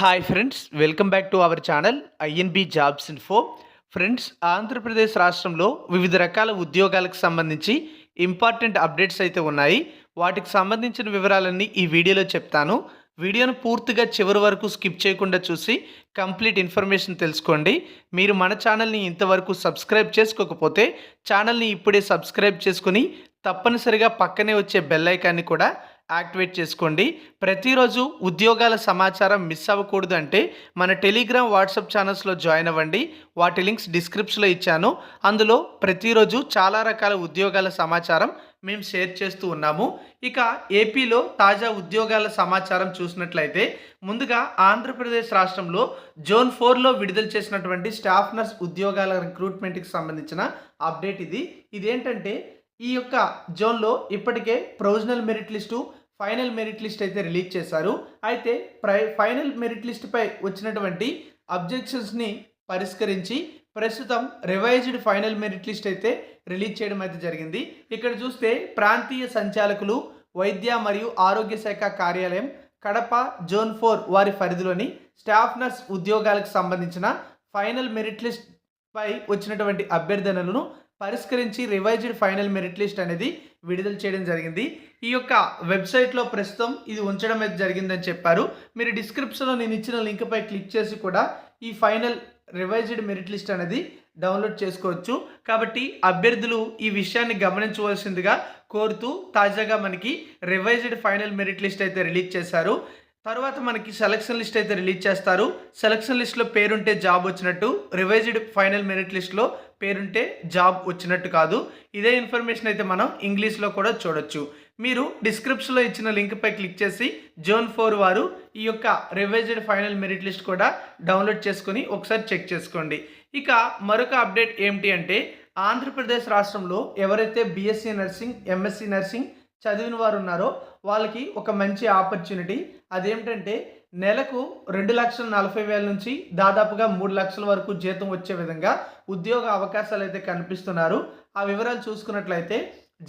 Hi friends welcome back to our channel INB jobs info friends Andhra Pradesh రాష్ట్రంలో వివిధ రకాల ఉద్యోగాలకు సంబంధించి ఇంపార్టెంట్ అప్డేట్స్ అయితే ఉన్నాయి. వాటికి సంబంధించిన వివరాలన్నీ ఈ వీడియోలో చెప్తాను. వీడియోను పూర్తిగా చివరి వరకు స్కిప్ చేయకుండా చూసి కంప్లీట్ ఇన్ఫర్మేషన్ తెలుసుకోండి. మీరు మన ఛానల్ని ఇంతవరకు సబ్స్క్రైబ్ చేసుకోకపోతే ఛానల్ని ఇప్పుడే సబ్స్క్రైబ్ చేసుకుని తప్పనిసరిగా పక్కనే వచ్చే బెల్ ఐకాన్ని కూడా యాక్టివేట్ చేసుకోండి. ప్రతిరోజు ఉద్యోగాల సమాచారం మిస్ అవ్వకూడదు అంటే మన టెలిగ్రామ్ వాట్సాప్ ఛానల్స్లో జాయిన్ అవ్వండి. వాటి లింక్స్ డిస్క్రిప్షన్లో ఇచ్చాను. అందులో ప్రతిరోజు చాలా రకాల ఉద్యోగాల సమాచారం మేము షేర్ చేస్తూ ఉన్నాము. ఇక ఏపీలో తాజా ఉద్యోగాల సమాచారం చూసినట్లయితే ముందుగా ఆంధ్రప్రదేశ్ రాష్ట్రంలో జోన్ ఫోర్లో విడుదల చేసినటువంటి స్టాఫ్ నర్స్ ఉద్యోగాల రిక్రూట్మెంట్కి సంబంధించిన అప్డేట్ ఇది. ఇదేంటంటే ఈ యొక్క జోన్లో ఇప్పటికే provisional merit list final merit list అయితే రిలీజ్ చేశారు. అయితే ప్రై ఫైనల్ మెరిట్ లిస్ట్పై వచ్చినటువంటి అబ్జెక్షన్స్ని పరిష్కరించి ప్రస్తుతం రివైజ్డ్ ఫైనల్ మెరిట్ లిస్ట్ అయితే రిలీజ్ చేయడం అయితే జరిగింది. ఇక్కడ చూస్తే ప్రాంతీయ సంచాలకులు వైద్య మరియు ఆరోగ్య శాఖ కార్యాలయం కడప జోన్ ఫోర్ వారి పరిధిలోని స్టాఫ్ నర్స్ ఉద్యోగాలకు సంబంధించిన ఫైనల్ మెరిట్ లిస్ట్ పై వచ్చినటువంటి అభ్యర్థనలను పరిష్కరించి రివైజ్డ్ ఫైనల్ మెరిట్ లిస్ట్ అనేది విడుదల చేయడం జరిగింది. ఈ యొక్క వెబ్సైట్లో ప్రస్తుతం ఇది ఉంచడం అయితే జరిగిందని చెప్పారు. మీరు డిస్క్రిప్షన్లో నేను ఇచ్చిన లింక్పై క్లిక్ చేసి కూడా ఈ ఫైనల్ రివైజ్డ్ మెరిట్ లిస్ట్ అనేది డౌన్లోడ్ చేసుకోవచ్చు. కాబట్టి అభ్యర్థులు ఈ విషయాన్ని గమనించవలసిందిగా కోరుతూ తాజాగా మనకి రివైజ్డ్ ఫైనల్ మెరిట్ లిస్ట్ అయితే రిలీజ్ చేశారు. తర్వాత మనకి సెలక్షన్ లిస్ట్ అయితే రిలీజ్ చేస్తారు. సెలక్షన్ లిస్ట్లో పేరుంటే జాబ్ వచ్చినట్టు రివైజ్డ్ ఫైనల్ మెరిట్ లిస్ట్లో పేరుంటే జాబ్ వచ్చినట్టు కాదు. ఇదే ఇన్ఫర్మేషన్ అయితే మనం ఇంగ్లీష్లో కూడా చూడొచ్చు. మీరు డిస్క్రిప్షన్లో ఇచ్చిన లింక్పై క్లిక్ చేసి జోన్ ఫోర్ వారు ఈ యొక్క రివైజ్డ్ ఫైనల్ మెరిట్ లిస్ట్ కూడా డౌన్లోడ్ చేసుకుని ఒకసారి చెక్ చేసుకోండి. ఇక మరొక అప్డేట్ ఏమిటి అంటే ఆంధ్రప్రదేశ్ రాష్ట్రంలో ఎవరైతే బీఎస్సీ నర్సింగ్ ఎంఎస్సీ నర్సింగ్ చదివిన వారు ఉన్నారో వాళ్ళకి ఒక మంచి ఆపర్చునిటీ. అదేమిటంటే నెలకు రెండు లక్షల నలభై వేల నుంచి దాదాపుగా మూడు లక్షల వరకు జీతం వచ్చే విధంగా ఉద్యోగ అవకాశాలు అయితే కనిపిస్తున్నారు. ఆ వివరాలు చూసుకున్నట్లయితే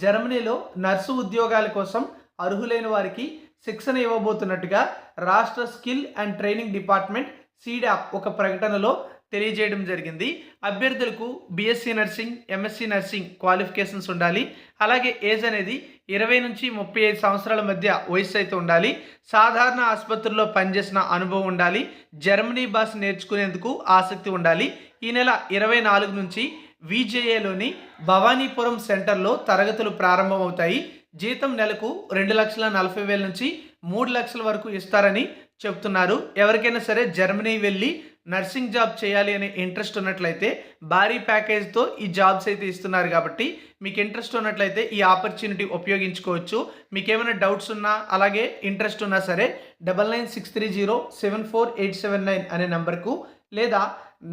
జర్మనీలో నర్సు ఉద్యోగాల కోసం అర్హులైన వారికి శిక్షణ ఇవ్వబోతున్నట్టుగా రాష్ట్ర skill and training department SEEDAP ఒక ప్రకటనలో తెలియజేయడం జరిగింది. అభ్యర్థులకు BSc nursing MSc nursing qualifications ఉండాలి. అలాగే ఏజ్ అనేది ఇరవై నుంచి ముప్పై ఐదు సంవత్సరాల మధ్య వయసు అయితే ఉండాలి. సాధారణ ఆసుపత్రుల్లో పనిచేసిన అనుభవం ఉండాలి. జర్మనీ భాష నేర్చుకునేందుకు ఆసక్తి ఉండాలి. ఈ నెల ఇరవై నాలుగు నుంచి విజేఏలోని భవానీపురం సెంటర్లో తరగతులు ప్రారంభమవుతాయి. జీతం నెలకు రెండు లక్షల నలభై వేల నుంచి మూడు లక్షల వరకు ఇస్తారని చెప్తున్నారు. ఎవరికైనా సరే జర్మనీ వెళ్ళి నర్సింగ్ జాబ్ చేయాలి అనే ఇంట్రెస్ట్ ఉన్నట్లయితే భారీ ప్యాకేజ్తో ఈ జాబ్స్ అయితే ఇస్తున్నారు కాబట్టి మీకు ఇంట్రెస్ట్ ఉన్నట్లయితే ఈ ఆపర్చునిటీ ఉపయోగించుకోవచ్చు. మీకు ఏమైనా డౌట్స్ ఉన్నా అలాగే ఇంట్రెస్ట్ ఉన్నా సరే double nine six three zero seven four eight seven nine అనే నెంబర్కు లేదా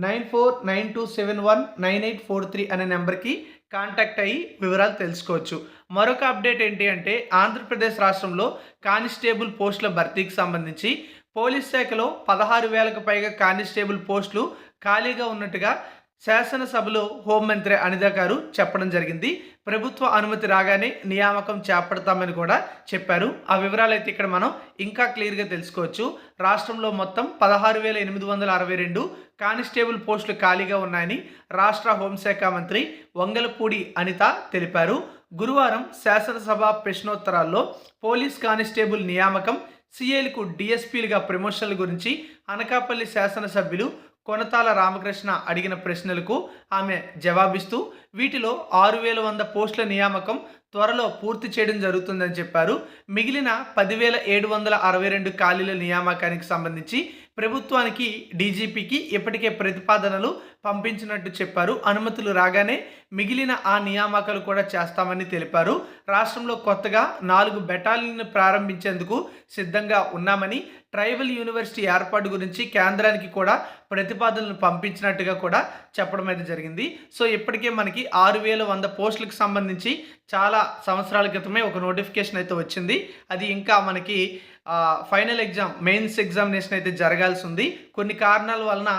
nine four nine two seven one nine eight four three అనే నెంబర్కి కాంటాక్ట్ అయ్యి వివరాలు తెలుసుకోవచ్చు. మరొక అప్డేట్ ఏంటి అంటే ఆంధ్రప్రదేశ్ రాష్ట్రంలో కానిస్టేబుల్ పోస్టుల భర్తీకి సంబంధించి పోలీస్ శాఖలో పదహారు వేలకు పైగా కానిస్టేబుల్ పోస్టులు ఖాళీగా ఉన్నట్టుగా శాసనసభలో హోంమంత్రి అనిత గారు చెప్పడం జరిగింది. ప్రభుత్వ అనుమతి రాగానే నియామకం చేపడతామని కూడా చెప్పారు. ఆ వివరాలు అయితే ఇక్కడ మనం ఇంకా క్లియర్గా తెలుసుకోవచ్చు. రాష్ట్రంలో మొత్తం పదహారు వేల ఎనిమిది వందల అరవై రెండు కానిస్టేబుల్ పోస్టులు ఖాళీగా ఉన్నాయని రాష్ట్ర హోంశాఖ మంత్రి వంగలపూడి అనిత తెలిపారు. గురువారం శాసనసభ ప్రశ్నోత్తరాల్లో పోలీస్ కానిస్టేబుల్ నియామకం సిఐలకు డిఎస్పీలుగా ప్రమోషన్ల గురించి అనకాపల్లి శాసనసభ్యులు కొనతాల రామకృష్ణ అడిగిన ప్రశ్నలకు ఆమె జవాబిస్తూ వీటిలో ఆరు వేల వంద పోస్టుల నియామకం త్వరలో పూర్తి చేయడం జరుగుతుందని చెప్పారు. మిగిలిన పదివేల ఏడు వందల అరవై రెండు ఖాళీల నియామకానికి సంబంధించి ప్రభుత్వానికి డీజీపీకి ఇప్పటికే ప్రతిపాదనలు పంపించినట్టు చెప్పారు. అనుమతులు రాగానే మిగిలిన ఆ నియామకాలు కూడా చేస్తామని తెలిపారు. రాష్ట్రంలో కొత్తగా నాలుగు బెటాలియన్ ప్రారంభించేందుకు సిద్ధంగా ఉన్నామని ట్రైబల్ యూనివర్సిటీ ఏర్పాటు గురించి కేంద్రానికి కూడా ప్రతిపాదనలు పంపించినట్టుగా కూడా చెప్పడం అయితే జరిగింది. సో ఇప్పటికే మనకి ఆరు వేల వంద పోస్టులకు సంబంధించి చాలా సంవత్సరాల క్రితమే ఒక నోటిఫికేషన్ అయితే వచ్చింది. అది ఇంకా మనకి ఫైనల్ ఎగ్జామ్ మెయిన్స్ ఎగ్జామినేషన్ అయితే జరగాల్సి ఉంది. కొన్ని కారణాల వలన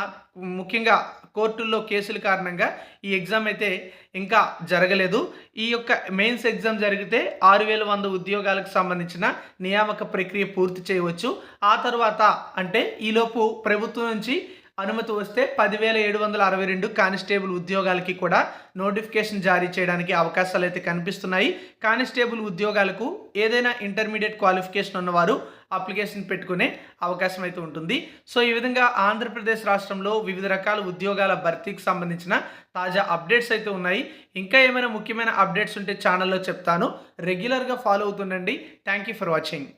ముఖ్యంగా కోర్టుల్లో కేసుల కారణంగా ఈ ఎగ్జామ్ అయితే ఇంకా జరగలేదు. ఈ యొక్క మెయిన్స్ ఎగ్జామ్ జరిగితే ఆరు వేల వంద ఉద్యోగాలకు సంబంధించిన నియామక ప్రక్రియ పూర్తి చేయవచ్చు. ఆ తర్వాత అంటే ఈలోపు ప్రభుత్వం నుంచి అనుమతి వస్తే పదివేల ఏడు వందల అరవై రెండు కానిస్టేబుల్ ఉద్యోగాలకి కూడా నోటిఫికేషన్ జారీ చేయడానికి అవకాశాలు అయితే కనిపిస్తున్నాయి. కానిస్టేబుల్ ఉద్యోగాలకు ఏదైనా ఇంటర్మీడియట్ క్వాలిఫికేషన్ ఉన్నవారు అప్లికేషన్ పెట్టుకునే అవకాశం అయితే ఉంటుంది. సో ఈ విధంగా ఆంధ్రప్రదేశ్ రాష్ట్రంలో వివిధ రకాల ఉద్యోగాల భర్తీకి సంబంధించిన తాజా అప్డేట్స్ అయితే ఉన్నాయి. ఇంకా ఏమైనా ముఖ్యమైన అప్డేట్స్ ఉంటే ఛానల్లో చెప్తాను. రెగ్యులర్గా follow అవుతుండండి. Thank you for watching.